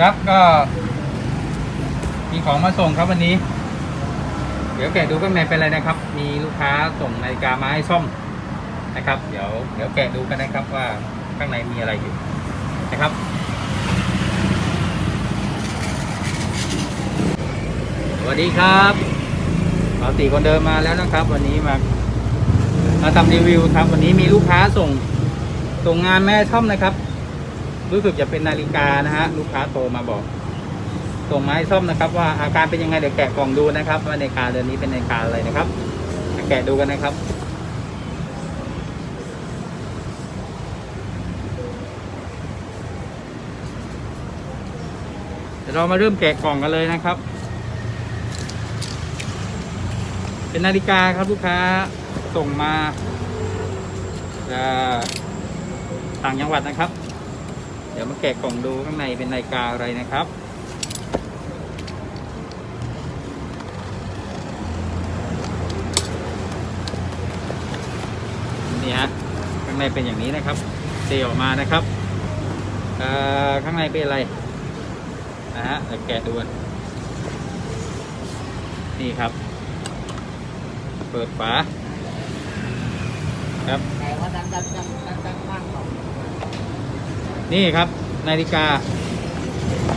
ครับก็ มีของมาส่งครับวันนี้ เดี๋ยวแกะดูข้างในเป็นอะไรนะครับ มีลูกค้าส่งนาฬิกามาให้ซ่อมนะครับ เดี๋ยวเดี๋ยวแกะดูกันนะครับว่าข้างในมีอะไรอยู่นะครับสวัสดีครับปกติคนเดิมมาแล้วนะครับ วันนี้มามาทำรีวิวครับ วันนี้มีลูกค้าส่งส่งงานแม่ช่อมนะครับ รู้สึกจะเป็นนาฬิกานะฮะลูกค้าโทรมาบอกส่งมาให้ซ่อมนะครับ ว่าอาการเป็นยังไงเดี๋ยวแกะกล่องดูนะครับ ว่านาฬิกาเดือนนี้เป็นนาฬิกาอะไรนะครับแกะดูกันนะครับเดี๋ยวเรามาเริ่มแกะกล่องกันเลยนะครับ เป็นนาฬิกาครับลูกค้าส่งมาจากต่างจังหวัดนะครับ ดี๋ยวมาแกะกล่องดูข้างในเป็นนาฬิกาอะไรนะครับ นี่ฮะข้างในเป็นอย่างนี้นะครับเซออกมานะครับข้างในเป็นอะไรนะฮะแกะดูนนี่ครับ เปิดฝาครับแต่ว่าดังดังดังดังดังมากกว่า นี่ครับนาฬิกา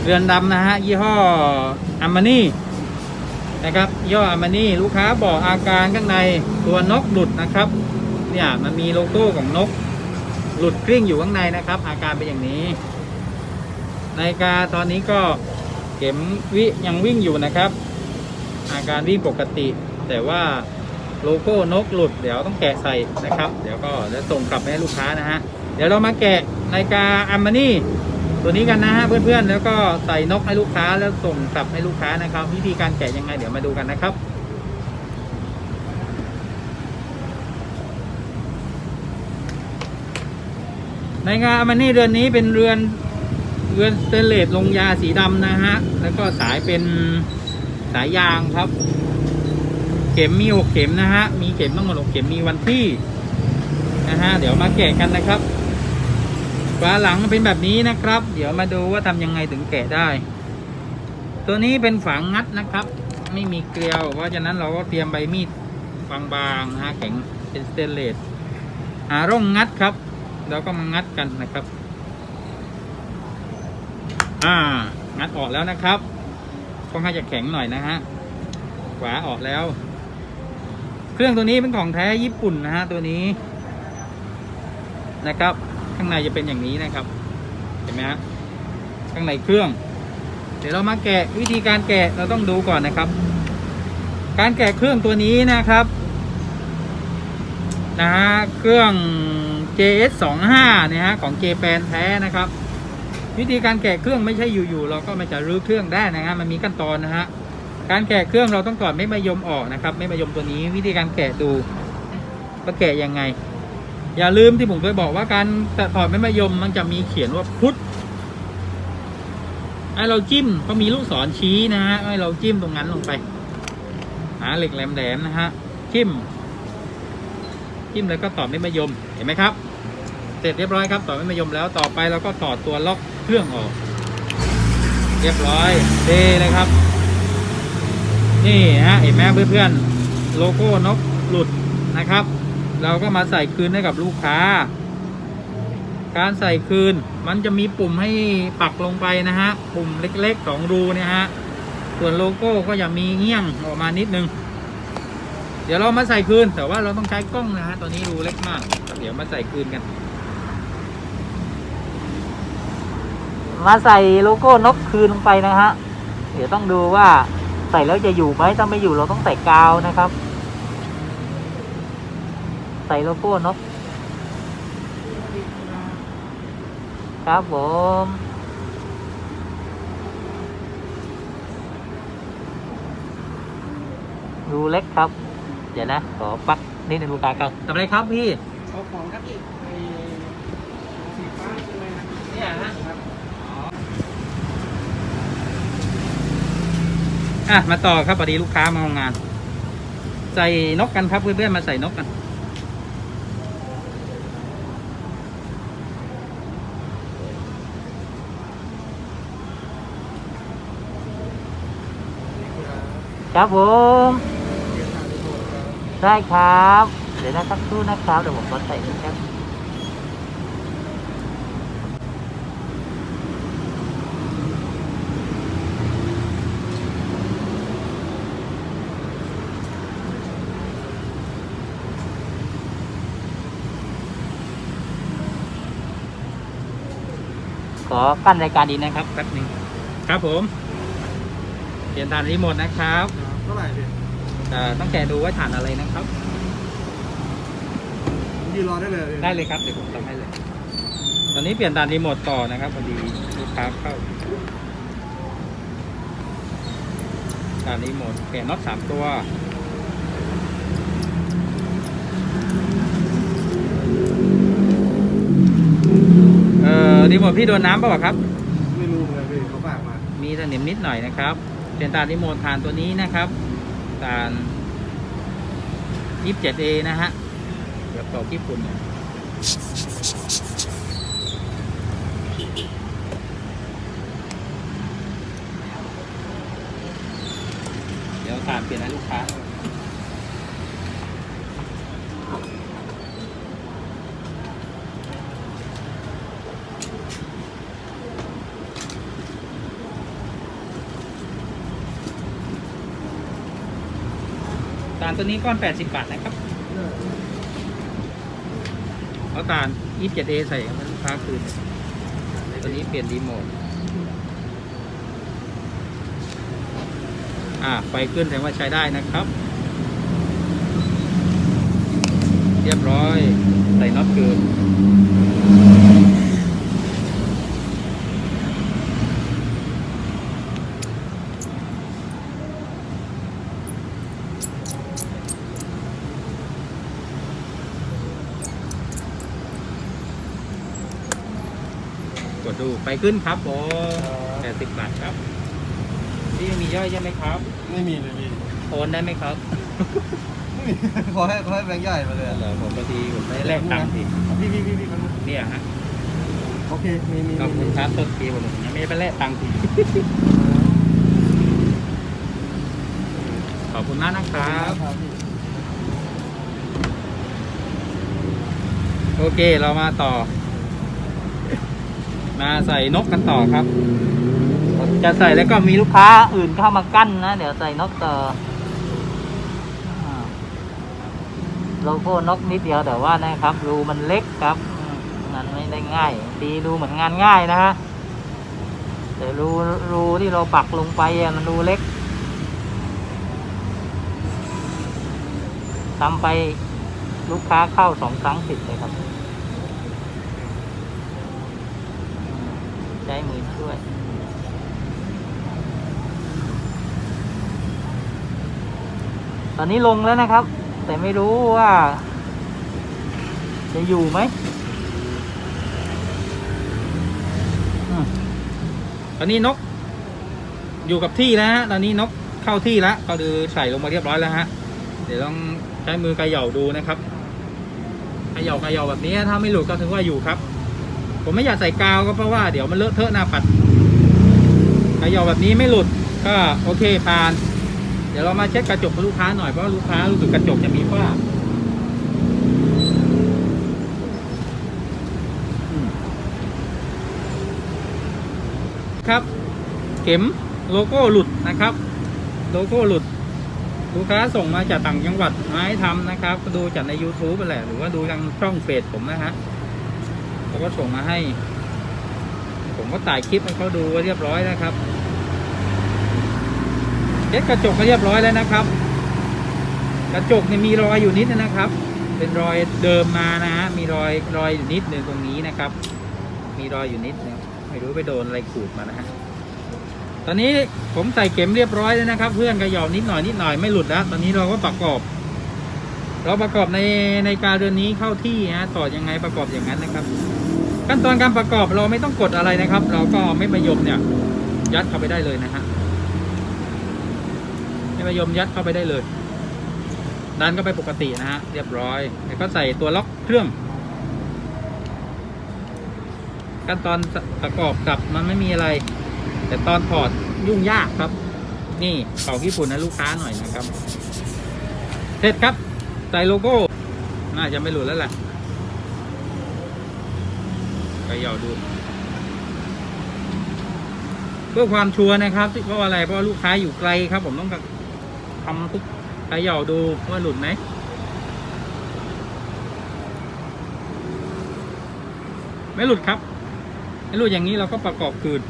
เรือนดำนะฮะ ยี่ห้ออามานี่นะครับยี่ห้ออามานี่ลูกค้าบอกอาการข้างในตัวนกหลุดนะครับ เนี่ยมันมีโลโก้ของนก หลุดกลิ้งอยู่ข้างในนะครับ อาการเป็นอย่างนี้นาฬิกาตอนนี้ก็เข็มวิยังวิ่งอยู่นะครับ อาการวิ่งปกติ แต่ว่าโลโก้นกหลุดเดี๋ยวต้องแกะใส่นะครับ เดี๋ยวก็จะส่งกลับให้ลูกค้านะฮะ เดี๋ยวเรามาแกะนาฬิกาอัมมานี่ตัวนี้กันนะฮะเพื่อนๆ แล้วก็ใส่นกให้ลูกค้าแล้วส่งกลับให้ลูกค้านะครับ วิธีการแกะยังไงเดี๋ยวมาดูกันนะครับในงานอัมมานี่เรือนนี้เป็นเรือนเรือนสเตนเลสลงยาสีดำนะฮะ แล้วก็สายเป็นสายยางครับ เข็มมีหกเข็มนะฮะ มีเข็มต้องหมดหกเข็มมีวันที่นะฮะ เดี๋ยวมาแกะกันนะครับ ฝาหลังเป็นแบบนี้นะครับ เดี๋ยวมาดูว่าทำยังไงถึงแกะได้ ตัวนี้เป็นฝางัดนะครับ ไม่มีเกลียว เพราะฉะนั้นเราก็เตรียมใบมีดบางๆนะฮะแข็งเป็นสเตนเลสหาร่องงัดครับแล้วก็มางัดกันนะครับ อ่า งัดออกแล้วนะครับค่อนข้างจะแข็งหน่อยนะฮะขวาออกแล้ว เครื่องตัวนี้เป็นของแท้ญี่ปุ่นนะฮะตัวนี้นะครับางในจะเป็นอย่างนี้นะครับ เห็นไหมฮะข้างในเครื่อง เดี๋ยวเรามาแกะวิธีการแกะเราต้องดูก่อนนะครับ การแกะเครื่องตัวนี้นะครับนะฮะเครื่อง JS 2 5เนี่ยฮะของ J แปนแท้นะครับ วิธีการแกะเครื่องไม่ใช่อยู่ๆเราก็มาจะรื้อเครื่องได้นะฮะมันมีขั้นตอนนะฮะการแกะเครื่องเราต้องถอดไม่มายมออกนะครับ ไม่มายมตัวนี้วิธีการแกะดูว่าแกะยังไง อย่าลืมที่ผมเคยบอกว่าการถอดไม่มายมมันจะมีเขียนว่าพุทธให้เราจิ้มก็มีลูกศรชี้นะฮะให้เราจิ้มตรงนั้นลงไป หาเหล็กแหลมๆนะฮะจิ้ม จิ้มแล้วก็ต่อไม่มายมเห็นไหมครับ เสร็จเรียบร้อยครับต่อไม่มายมแล้วต่อไปเราก็ต่อตัวล็อกเครื่องออก เรียบร้อยเดเลยครับ นี่ฮะเห็นไหมเพื่อนๆโลโก้นกหลุดนะครับ เราก็มาใส่คืนให้กับลูกค้า การใส่คืนมันจะมีปุ่มให้ปักลงไปนะฮะ ปุ่มเล็กๆสองรูเนี่ยฮะ ส่วนโลโก้ก็จะมีเงี้ยงออกมานิดนึง เดี๋ยวเรามาใส่คืน แต่ว่าเราต้องใช้กล้องนะฮะตัวนี้รูเล็กมาก เดี๋ยวมาใส่คืนกัน มาใส่โลโก้นกคืนลงไปนะฮะ เดี๋ยวต้องดูว่าใส่แล้วจะอยู่ไหมถ้าไม่อยู่เราต้องใส่กาวนะครับ ใส่โลโก้นกครับผมรูเล็กครับ เดี๋ยวนะ ขอปักนี่ในรูกาก่าทำอะไรครับพี่เอาของครับพี่สีฟ้าใช่ไหมครับเนี่ยฮะอะ มาต่อครับพอดีลูกค้ามาทำงาน ใส่นกกันครับเพื่อนๆมาใส่นกกัน ครับผม ได้ครับ เดี๋ยวนะสักครู่นะครับ เดี๋ยวผมกดใส่นี่ครับขอกั้นรายการดีนะครับแป๊บหนึงครับผม เปลี่ยนฐานรีโมทนะครับครับเท่าไหร่พี่แต่ต้องแกะดูว่าฐานอะไรนะครับผมยืนรอได้เลยพี่ได้เลยครับเดี๋ยวผมทำให้เลย ตอนนี้เปลี่ยนฐานรีโมทต่อนะครับพอดีลูกค้าเข้าฐานรีโมทเปลี่ยนน็อตสามตัวเอ่อรีโมทพี่โดนน้ำเปล่าวะครับ ไม่รู้เหมือนกันพี่เขาฝากมา มีสนิมนิดหน่อยนะครับ เป็นตารีโมทานตัวนี้นะครับตาน 27A นะฮะเดี๋ยวต่อญี่ปุ่นเนี่ยเดี๋ยวตามเปลี่ยนให้ลูกค้า ตัวนี้ก้อน 80 บาทนะครับเอาตาล 27A ใส่ให้ลูกค้าคืนตัวนี้เปลี่ยนรีโมทอ่าไฟขึ้นแสดงว่าใช้ได้นะครับ เรียบร้อย ใส่น็อตคืน ดดูไปขึ้นครับผมแปดสิบบาทครับที่มีย่อยใช่ไหมครับ ไม่มีเลยพี่โอนได้ไหมครับไม่มีขอให้ขอให้แบงค์ใหญ่มาเลยเหรอผมพอดีผมไม่ได้แลกตังค์ทีพี่พี่พี่พี่มันเนี่ยฮะโอเคมีมีขอบคุณมีครับต้นทีผมยังไม่ได้ไปแลกตังค์ทีขอบคุณมากนะครับครับพี่โอเคเรามาต่อ มาใส่นกกันต่อครับ จะใส่แล้วก็มีลูกค้าอื่นเข้ามากั้นนะ เดี๋ยวใส่นกต่อโลโก้นกนิดเดียวแต่ว่านะครับรูมันเล็กครับงานไม่ได้ง่ายดีรูเหมือนงานง่ายนะฮะแต่รูรูที่เราปักลงไปอะมันรูเล็กทำไปลูกค้าเข้าสองครั้งติดเลยครับอืม ใช้มือช่วยตอนนี้ลงแล้วนะครับ แต่ไม่รู้ว่า จะอยู่ไหมตอนนี้นก อยู่กับที่แล้วฮะตอนนี้นกเข้าที่แล้วก็คือใส่ลงมาเรียบร้อยแล้วฮะเดี๋ยวต้องใช้มือเขย่าดูนะครับเขย่าเขย่าแบบนี้ถ้าไม่หลุดก็ถือว่าอยู่ครับ ผมไม่อยากใส่กาวก็เพราะว่าเดี๋ยวมันเลอะเทอะหน้าปัดเขย่าแบบนี้ไม่หลุดก็โอเคผ่าน เดี๋ยวเรามาเช็คกระจกลูกค้าหน่อยเพราะลูกค้ารู้สึกกระจกจะมีฝ้าครับ เข็มโลโก้หลุดนะครับ โลโก้หลุด ลูกค้าส่งมาจากต่างจังหวัดไม้ทำนะครับ ดูจากใน YouTube ไปแหละ หรือว่าดูทางช่องเฟซผมนะฮะ เขาก็ส่งมาให้ ผมก็ถ่ายคลิปให้เขาดูไว้เรียบร้อยนะครับเช็ดกระจกก็เรียบร้อยแล้วนะครับ กระจกเนี่ยมีรอยอยู่นิดนึงนะครับ เป็นรอยเดิมมานะฮะมีรอยรอยอยู่นิดหนึ่งตรงนี้นะครับ มีรอยอยู่นิดนึงไม่รู้ไปโดนอะไรขูดมานะฮะตอนนี้ผมใส่เข็มเรียบร้อยแล้วนะครับ เพื่อนกระยอมนิดหน่อยนิดหน่อยไม่หลุดแล้วตอนนี้เราก็ประกอบ เราประกอบในในการเรือนนี้เข้าที่ฮะต่อยังไงประกอบอย่างนั้นนะครับ ขั้นตอนการประกอบเราไม่ต้องกดอะไรนะครับ เราก็ไม่มายมเนี่ย ยัดเข้าไปได้เลยนะฮะไม่มายมยัดเข้าไปได้เลยดันก็ไปปกตินะฮะเรียบร้อยแล้วก็ใส่ตัวล็อกเครื่อง ขั้นตอนประกอบกับมันไม่มีอะไร แต่ตอนถอดยุ่งยากครับ นี่เป่าญี่ปุ่นให้ลูกค้าหน่อยนะครับ เสร็จครับใส่โลโก้ น่าจะไม่หลุดแล้วแหละ ย่าดูเพื่อความชัวร์นะครับเพราะอะไรเพราะลูกค้าอยู่ไกลครับ ผมต้องทำทุกไปหยอดดูว่าหลุดไหมไม่หลุดครับ ไม่หลุดอย่างนี้เราก็ประกอบคืน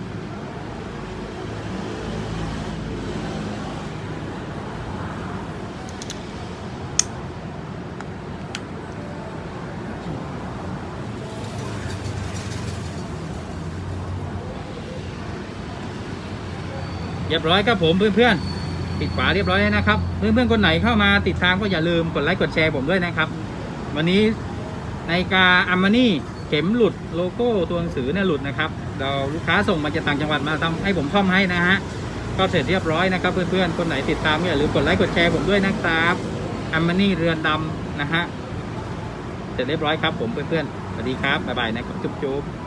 รียบร้อยครับผมเพื่อนๆปิดฝาเรียบร้อยแล้วนะครับ เพื่อนๆคนไหนเข้ามาติดตามก็อย่าลืมกดไลค์กดแชร์ผมด้วยนะครับ วันนี้ในกาอัมมานี่เข็มหลุดโลโก้ตัวหนังสือเนี่ยหลุดนะครับเราลูกค้าส่งมาจากต่างจังหวัดมาทำให้ผมซ่อมให้นะฮะก็เสร็จเรียบร้อยนะครับ เพื่อนๆคนไหนติดตามก็อย่าลืมกดไลค์กดแชร์ผมด้วยนะครับอัมมานี่เรือนดำนะฮะเสร็จเรียบร้อยครับผมเพื่อนๆสวัสดีครับบ๊ายบายนะครับจุ๊บๆ